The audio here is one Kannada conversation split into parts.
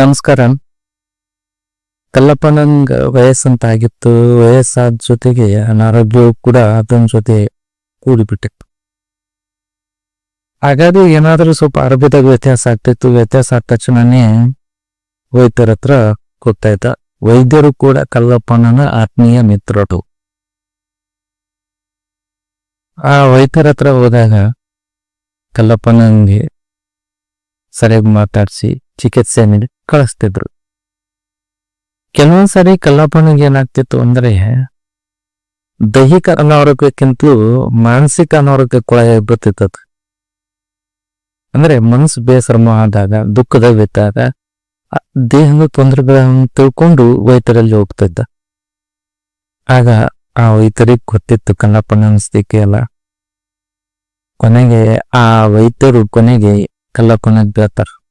ನಮಸ್ಕಾರ. ಕಲ್ಲಪ್ಪನಂಗ ವಯಸ್ಸಂತಾಗಿತ್ತು. ವಯಸ್ಸಾದ ಜೊತೆಗೆ ಅನಾರೋಗ್ಯವು ಕೂಡ ಅದನ್ನ ಜೊತೆ ಕೂಡಿಬಿಟ್ಟಿತ್ತು. ಹಾಗಾಗಿ ಏನಾದರೂ ಸ್ವಲ್ಪ ಅರಬಿದಾಗ ವ್ಯತ್ಯಾಸ ಆಗ್ತಿತ್ತು. ವ್ಯತ್ಯಾಸ ಆದ ತಕ್ಷಣನೇ ವೈದ್ಯರ ಹತ್ರ ಗೊತ್ತಾಯ್ತ ವೈದ್ಯರು ಕೂಡ ಕಲ್ಲಪ್ಪನನ ಆತ್ಮೀಯ ಮಿತ್ರರು. ಆ ವೈದ್ಯರ ಹತ್ರ ಹೋದಾಗ ಕಲ್ಲಪ್ಪನಂಗೆ ಸರಿಯಾಗಿ ಮಾತಾಡಿಸಿ ಚಿಕಿತ್ಸೆ ನೀಡಿ. ಕಳಿಸ್ತಿದ್ರು. ಕೆಲವೊಂದ್ಸರಿ ಕಲ್ಲಪ್ಪನಿಗೆ ಏನಾಗ್ತಿತ್ತು ಅಂದ್ರೆ, ದೈಹಿಕ ಅನಾರೋಗ್ಯಕ್ಕಿಂತಲೂ ಮಾನಸಿಕ ಅನಾರೋಗ್ಯ ಕೊಳ ಬರ್ತಿತ್ತು ಅಂದ್ರೆ ಮನಸ್ಸು ಬೇಸರಮ ಆದಾಗ, ದುಃಖದ ಬಿದ್ದಾಗ ದೇಹದ ತೊಂದರೆಗಳನ್ನು ತಿಳ್ಕೊಂಡು ವೈದ್ಯರಲ್ಲಿ ಹೋಗ್ತಿದ್ದ. ಆಗ ಆ ವೈದ್ಯರಿಗೆ ಗೊತ್ತಿತ್ತು ಕಲ್ಲಪ್ಪನ ಅನಿಸ್ತಿಕೆ ಎಲ್ಲ. ಕೊನೆಗೆ ಆ ವೈದ್ಯರು ಕೊನೆಗೆ ಕಲ್ಲಪ್ಪನಿಗೆ ಹೇಳ್ತಾರ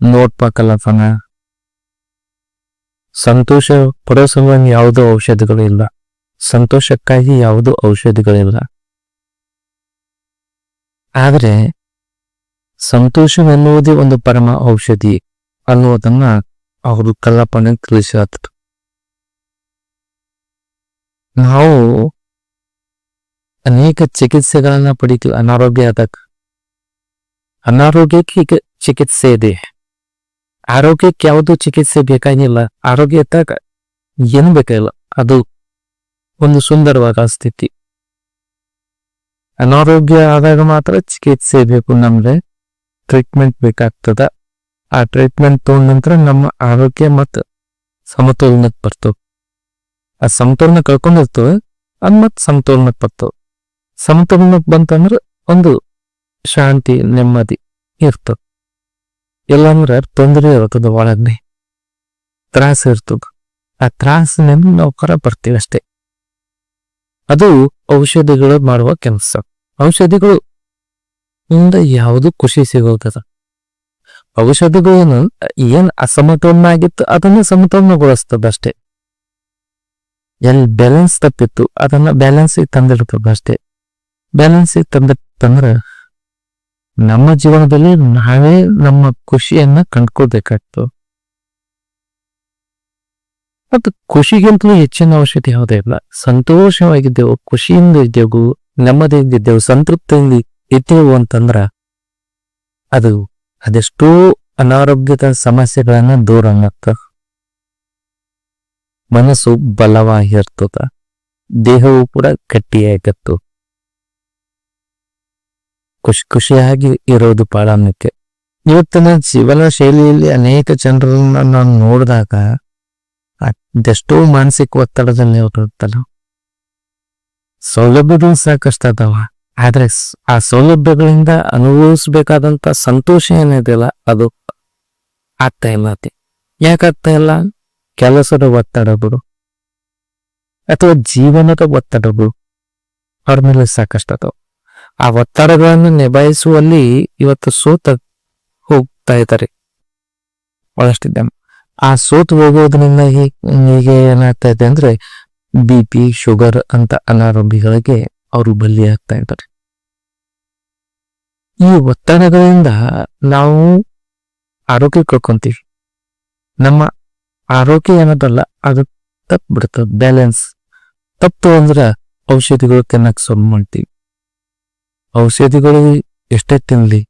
ನೋಡ್ಪ ಕಲ್ಲಪ್ಪನ ಸಂತೋಷ ಪಡೋ ಸಂಬಂಧ ಯಾವುದೋ ಔಷಧಿಗಳು ಇಲ್ಲ. ಸಂತೋಷಕ್ಕಾಗಿ ಯಾವುದೂ ಔಷಧಿಗಳಿಲ್ಲ ಆದ್ರೆ, ಸಂತೋಷವೆನ್ನುವುದೇ ಒಂದು ಪರಮ ಔಷಧಿ ಅನ್ನುವುದನ್ನ ಅವರು ಕಲ್ಲಪ್ಪನ ತಿಳಿಸಿದ್ರು ನಾವು ಅನೇಕ ಚಿಕಿತ್ಸೆಗಳನ್ನ ಪಡಿತೀವಿ ಅನಾರೋಗ್ಯ ಆದಾಗ, ಅನಾರೋಗ್ಯಕ್ಕೆ ಈಗ ಚಿಕಿತ್ಸೆ ಇದೆ. ಆರೋಗ್ಯಕ್ಕೆ ಯಾವುದು ಚಿಕಿತ್ಸೆ ಬೇಕಾಗಿಲ್ಲ. ಆರೋಗ್ಯ ಇದ್ದಾಗ ಏನು ಬೇಕಾಗಿಲ್ಲ. ಅದು ಒಂದು ಸುಂದರವಾದ ಸ್ಥಿತಿ. ಅನಾರೋಗ್ಯ ಆದಾಗ ಮಾತ್ರ ಚಿಕಿತ್ಸೆ ಬೇಕು ನಮ್ಗೆ. ಟ್ರೀಟ್ಮೆಂಟ್ ಬೇಕಾಗ್ತದ. ಆ ಟ್ರೀಟ್ಮೆಂಟ್ ತಗೊಂಡ ನಂತರ ನಮ್ಮ ಆರೋಗ್ಯ ಮತ್ತು ಸಮತೋಲನಕ್ಕೆ ಬರ್ತವೆ ಆ ಸಮತೋಲನ ಕಳ್ಕೊಂಡಿರ್ತವೆ ಅದ್ ಮತ್ತೆ ಸಮತೋಲನಕ್ಕೆ ಬರ್ತವೆ ಸಮತೋಲನಕ್ಕೆ ಬಂತಂದ್ರೆ ಒಂದು ಶಾಂತಿ, ನೆಮ್ಮದಿ ಇರ್ತದ. ಇಲ್ಲಾಂದ್ರೆ ತೊಂದರೆ ಇರ್ತದ ಒಳಗನೆ. ತ್ರಾಸ ಇರ್ತದ. ಆ ತ್ರಾಸಿನಿಂದ ನಾವು ಹೊರ ಬರ್ತೀವಿ ಅಷ್ಟೇ. ಅದು ಔಷಧಿಗಳು ಮಾಡುವ ಕೆಲಸ. ಔಷಧಿಗಳು ಇಂದ ಯಾವುದು ಖುಷಿ ಸಿಗೋದ ಔಷಧಿಗಳು ಏನ್ ಅಸಮತೋಲನ ಆಗಿತ್ತು ಅದನ್ನ ಸಮತೋಲನಗೊಳಿಸ್ತದ ಅಷ್ಟೇ. ಎಲ್ಲಿ ಬ್ಯಾಲೆನ್ಸ್ ತಪ್ಪಿತ್ತು ಅದನ್ನ ಬ್ಯಾಲೆನ್ಸ್ ತಂದಿರ್ತದ ಅಷ್ಟೇ. ಬ್ಯಾಲೆನ್ಸ್ ತಂದಿತ್ತಂದ್ರ ನಮ್ಮ ಜೀವನದಲ್ಲಿ ನಾವೇ ನಮ್ಮ ಖುಷಿಯನ್ನ ಕಂಡ್ಕೊಳ್ಬೇಕಾಗ್ತು. ಮತ್ತು ಖುಷಿಗಿಂತಲೂ ಹೆಚ್ಚಿನ ಅವಶ್ಯಕತೆ ಯಾವುದೇ ಇಲ್ಲ. ಸಂತೋಷವಾಗಿದ್ದೆವು, ಖುಷಿಯಿಂದ ಇದ್ದೆವು ನೆಮ್ಮದಿಯಿಂದ ಇದ್ದೆವು, ಸಂತೃಪ್ತಿಯಿಂದ ಇದ್ದೆವು ಅಂತಂದ್ರ ಅದು ಅದೆಷ್ಟೋ ಅನಾರೋಗ್ಯದ ಸಮಸ್ಯೆಗಳನ್ನ ದೂರ ಆಗತ್ತ ಮನಸ್ಸು ಬಲವಾಗಿರ್ತದ. ದೇಹವು ಕೂಡ ಗಟ್ಟಿಯಾಗತ್ತು. ಖುಷಿ, ಖುಷಿಯಾಗಿ ಇರೋದು ಬಹಳ ಮುಖ್ಯ ಇವತ್ತಿನ ಜೀವನ ಶೈಲಿಯಲ್ಲಿ ಅನೇಕ ಜನರನ್ನ ನಾನು ನೋಡಿದಾಗ ಅದೆಷ್ಟೋ ಮಾನಸಿಕ ಒತ್ತಡದಲ್ಲಿ ಇರ್ತಾರ ಸೌಲಭ್ಯಗಳು ಸಾಕಷ್ಟು ಅದಾವ. ಆದ್ರೆ ಆ ಸೌಲಭ್ಯಗಳಿಂದ ಅನುಭವಿಸಬೇಕಾದಂತ ಸಂತೋಷ ಏನಿದೆಯಲ್ಲ, ಅದು ಆಗ್ತಾ ಇಲ್ಲ ಯಾಕಾಗ್ತಾ ಇಲ್ಲ? ಕೆಲಸದ ಒತ್ತಡಗಳು. ಅಥವಾ ಜೀವನದ ಒತ್ತಡಗಳು. ಅವ್ರ ಮೇಲೆ ಸಾಕಷ್ಟು ಅದಾವ. ಆ ಒತ್ತಡಗಳನ್ನು ನಿಭಾಯಿಸುವಲ್ಲಿ ಇವತ್ತು ಸೋತ ಹೋಗ್ತಾ ಇದ್ದಾರೆ. ಬಹಳಷ್ಟಿದ್ದ ಆ ಸೋತು ಹೋಗೋದ್ರಿಂದ ಹೀಗೆ ಏನಾಗ್ತಾ ಇದೆ ಅಂದ್ರೆ ಬಿ ಪಿ, ಶುಗರ್ ಅಂತ ಅನಾರೋಗ್ಯಗಳಿಗೆ ಅವರು ಬಲಿಯಾಗ್ತಾ ಇದ್ದಾರೆ. ಈ ಒತ್ತಡಗಳಿಂದ ನಾವು ಆರೋಗ್ಯ ಕಳ್ಕೊಂತೀವಿ. ನಮ್ಮ ಆರೋಗ್ಯ ಏನದಲ್ಲ, ಅದು ತಪ್ಪು ಬಿಡ್ತದೆ ಬ್ಯಾಲೆನ್ಸ್ ತಪ್ಪು ಅಂದ್ರೆ ಔಷಧಿಗಳು ತಿನ್ನಕ್ ಶುರು ಮಾಡ್ತೀವಿ. ಔಷಧಿಗಳು ಎಷ್ಟೇ ತಿನ್ನಲಿ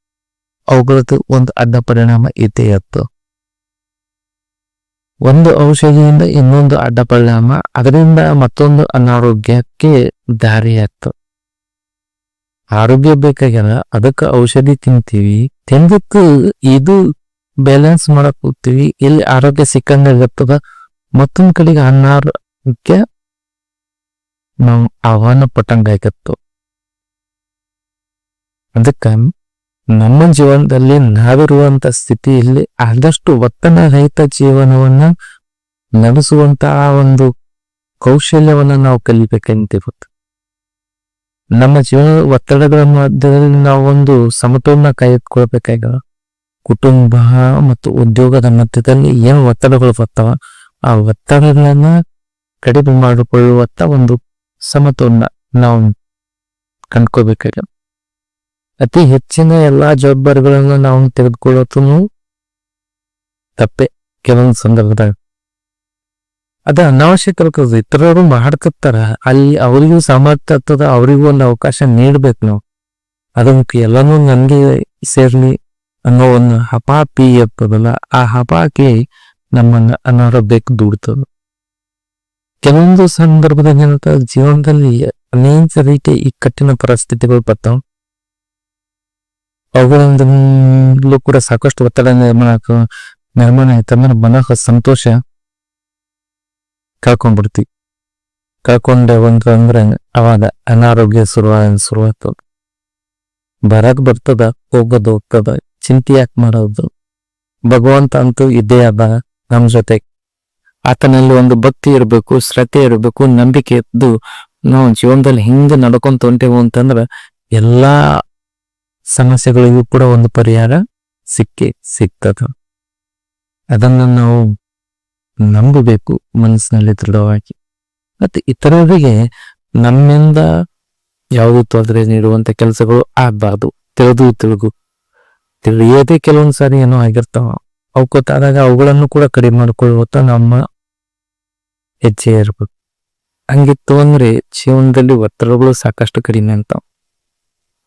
ಅವುಗಳದ್ದು ಒಂದು ಅಡ್ಡ ಪರಿಣಾಮ ಇದ್ದೇ ಇತ್ತು ಒಂದು ಔಷಧಿಯಿಂದ ಇನ್ನೊಂದು ಅಡ್ಡ ಪರಿಣಾಮ, ಅದರಿಂದ ಮತ್ತೊಂದು ಅನಾರೋಗ್ಯಕ್ಕೆ ದಾರಿ ಆಗ್ತದೆ ಆರೋಗ್ಯ ಬೇಕಾಗ್ಯದ, ಅದಕ್ಕೆ ಔಷಧಿ ತಿಂತೀವಿ. ತಿಂದಕ್ಕೆ ಇದು ಬ್ಯಾಲೆನ್ಸ್ ಮಾಡಕ್ ಹೋಗ್ತೀವಿ. ಇಲ್ಲಿ ಆರೋಗ್ಯ ಸಿಕ್ಕಂಗಾಗತ್ತದ ಮತ್ತೊಂದ್ ಕಡೆಗೆ ಅನಾರೋಗ್ಯ ನಾವು ಆಹ್ವಾನ ಪಟ್ಟಂಗ ಆಗತ್ತು ಅದಕ್ಕ ನಮ್ಮ ಜೀವನದಲ್ಲಿ ನಾವಿರುವಂತ ಸ್ಥಿತಿಯಲ್ಲಿ ಆದಷ್ಟು ಒತ್ತನ ರಹಿತ ಜೀವನವನ್ನ ನಡೆಸುವಂತಹ ಒಂದು ಕೌಶಲ್ಯವನ್ನ ನಾವು ಕಲಿಬೇಕಂತಿರುತ್ತೆ ನಮ್ಮ ಜೀವನ ಒತ್ತಡಗಳ ಮಧ್ಯದಲ್ಲಿ ನಾವು ಒಂದು ಸಮತೋಲನ ಕಾಯ್ದುಕೊಳ್ಬೇಕಾಗ ಕುಟುಂಬ ಮತ್ತು ಉದ್ಯೋಗದ ಮಧ್ಯದಲ್ಲಿ ಏನು ಒತ್ತಡಗಳು ಬರ್ತಾವ, ಆ ಒತ್ತಡಗಳನ್ನ ಕಡಿಮೆ ಮಾಡಿಕೊಳ್ಳುವಂತ ಒಂದು ಸಮತೋಲನ ನಾವು ಕಂಡ್ಕೋಬೇಕಾಗ ಅತಿ ಹೆಚ್ಚಿನ ಎಲ್ಲಾ ಜವಾಬ್ದಾರಿಗಳನ್ನು ನಾವು ತೆಗೆದುಕೊಳ್ಳೋದು ತಪ್ಪೆ ಕೆಲವೊಂದು ಸಂದರ್ಭದಾಗ. ಅದ ಅನಾವಶ್ಯಕ ಇತರರು ಮಾಡ್ತಿರ್ತಾರ. ಅಲ್ಲಿ ಅವರಿಗೂ ಸಾಮರ್ಥ್ಯ ಆಗ್ತದ, ಅವರಿಗೂ ಒಂದು ಅವಕಾಶ ನೀಡ್ಬೇಕು ನಾವು. ಅದಕ್ಕೆ ಎಲ್ಲಾನು ನನ್ಗೆ ಸೇರ್ಲಿ ಅನ್ನೋ ಒಂದು ಹಪಾಪಿ ಇರ್ತದಲ್ಲ, ಆ ಹಪಾಕಿ ನಮ್ಮನ್ನ ಅನಾರೋಗ್ಯಕ್ಕೆ ದೂಡ್ತದ. ಕೆಲವೊಂದು ಸಂದರ್ಭದಾಗ ಏನಂತ ಜೀವನದಲ್ಲಿ ಅನೇಕ ರೀತಿಯ ಈ ಕಠಿಣ ಪರಿಸ್ಥಿತಿಗಳು ಬರ್ತಾವ. ಅವುಗಳಿಂದಲೂ ಕೂಡ ಸಾಕಷ್ಟು ಒತ್ತಡ ನಿರ್ಮಾಣ ನಿರ್ಮಾಣ ಆಯ್ತಂದ್ರೆ ಮನಃ ಸಂತೋಷ ಕಳ್ಕೊಂಡ್ಬಿಡ್ತೀವಿ ಕಳ್ಕೊಂಡೆ ಒಂದು ಅಂದ್ರೆ ಅವಾಗ ಅನಾರೋಗ್ಯ ಶುರುವಾಗ ಶುರುವಾಗ್ತದ. ಬರಕ್ ಬರ್ತದ, ಹೋಗೋದು ಹೋಗ್ತದ, ಚಿಂತೆ ಯಾಕೆ ಮಾಡೋದು? ಭಗವಂತ ಅಂತೂ ಇದ್ದೇ ಅದ ನಮ್ಮ ಜೊತೆ. ಆತನಲ್ಲಿ ಒಂದು ಭಕ್ತಿ ಇರಬೇಕು, ಶ್ರದ್ಧೆ ಇರಬೇಕು, ನಂಬಿಕೆ ಇದ್ದು ನಾವು ಜೀವನದಲ್ಲಿ ಹಿಂಗ ನಡ್ಕೊಂತ ಹೊಂಟೇವು ಅಂತಂದ್ರೆ ಎಲ್ಲಾ ಸಮಸ್ಯೆಗಳಿಗೂ ಕೂಡ ಒಂದು ಪರಿಹಾರ ಸಿಕ್ಕೇ ಸಿಗ್ತದ. ಅದನ್ನ ನಾವು ನಂಬಬೇಕು ಮನಸ್ಸಿನಲ್ಲಿ ದೃಢವಾಗಿ. ಮತ್ತು ಇತರರಿಗೆ ನಮ್ಮಿಂದ ಯಾವುದೇ ತೊಂದರೆ ನೀಡುವಂಥ ಕೆಲಸಗಳು ಆಗಬಾರ್ದು. ತಿಳಿದು ತಿಳಿದು ತಿಳಿಯದೆ ಕೆಲವೊಂದು ಸಾರಿ ಏನೋ ಆಗಿರ್ತಾವ. ಅವು ಗೊತ್ತಾದಾಗ ಅವುಗಳನ್ನು ಕೂಡ ಕಡಿಮೆ ಮಾಡಿಕೊಳ್ಳುವಂತ ನಮ್ಮ ಹೆಜ್ಜೆ ಇರ್ಬೇಕು. ಹಂಗಿತ್ತು ಅಂದ್ರೆ ಜೀವನದಲ್ಲಿ ಒತ್ತಡಗಳು ಸಾಕಷ್ಟು ಕಡಿಮೆ ಅಂತ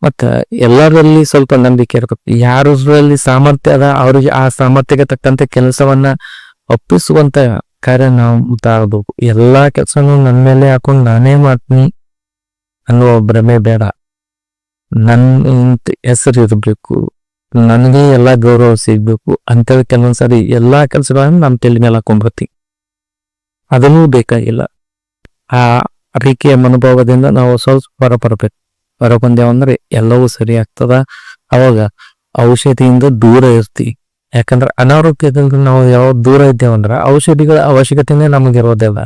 ಮತ್ತ ಎಲ್ಲರಲ್ಲಿ ಸ್ವಲ್ಪ ನಂಬಿಕೆ ಇರಬೇಕು. ಯಾರಲ್ಲಿ ಸಾಮರ್ಥ್ಯ ಅದ, ಅವ್ರಿಗೆ ಆ ಸಾಮರ್ಥ್ಯಕ್ಕೆ ತಕ್ಕಂತೆ ಕೆಲಸವನ್ನ ಒಪ್ಪಿಸುವಂತ ಕಾರ್ಯ ನಾವು ಮುಂದಾಗಬೇಕು ಎಲ್ಲಾ ಕೆಲಸನೂ ನನ್ನ ಮೇಲೆ ಹಾಕೊಂಡು ನಾನೇ ಮಾಡ್ತೀನಿ ಅನ್ನುವ ಭ್ರಮೆ ಬೇಡ. ನನ್ನ ಹೆಸರು ಇರಬೇಕು, ನನಗೆ ಎಲ್ಲಾ ಗೌರವ ಸಿಗಬೇಕು ಅಂತೇಳಿ ಕೆಲವೊಂದ್ಸರಿ ಎಲ್ಲಾ ಕೆಲಸಗಳನ್ನ ನಮ್ಮ ತಲೆ ಮೇಲೆ ಹಾಕೊಂಡ್ಬರ್ತೀವಿ ಅದನ್ನೂ ಬೇಕಾಗಿಲ್ಲ. ಆ ರೀತಿಯ ಮನೋಭಾವದಿಂದ ನಾವು ಸ್ವಲ್ಪ ಹೊರ ಹೊರ ಬಂದೇವಂದ್ರೆ ಎಲ್ಲವೂ ಸರಿ ಆಗ್ತದ. ಅವಾಗ ಔಷಧಿಯಿಂದ ದೂರ ಇರ್ತಿ. ಯಾಕಂದ್ರೆ ಅನಾರೋಗ್ಯದಿಂದ ನಾವು ಯಾವ ದೂರ ಇದ್ದೇವಂದ್ರ ಔಷಧಿಗಳ ಅವಶ್ಯಕತೆನೇ ನಮಗಿರೋದಿಲ್ಲ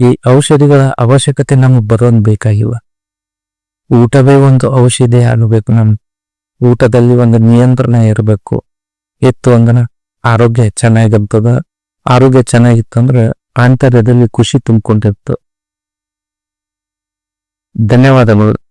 ಈ ಔಷಧಿಗಳ ಅವಶ್ಯಕತೆ ನಮಗೆ ಬರೋದ್ ಬೇಕಾಗಿವ ಊಟವೇ ಒಂದು ಔಷಧಿ ಆಗಬೇಕು ನಮ್ ಊಟದಲ್ಲಿ ಒಂದು ನಿಯಂತ್ರಣ ಇರಬೇಕು. ಇತ್ತು ಅಂದ್ರೆ ಆರೋಗ್ಯ ಚೆನ್ನಾಗಿರ್ತದ. ಆರೋಗ್ಯ ಚೆನ್ನಾಗಿತ್ತಂದ್ರೆ ಆಂತರ್ಯದಲ್ಲಿ ಖುಷಿ ತುಂಬಿಕೊಂಡಿರ್ತ. ಧನ್ಯವಾದಗಳು.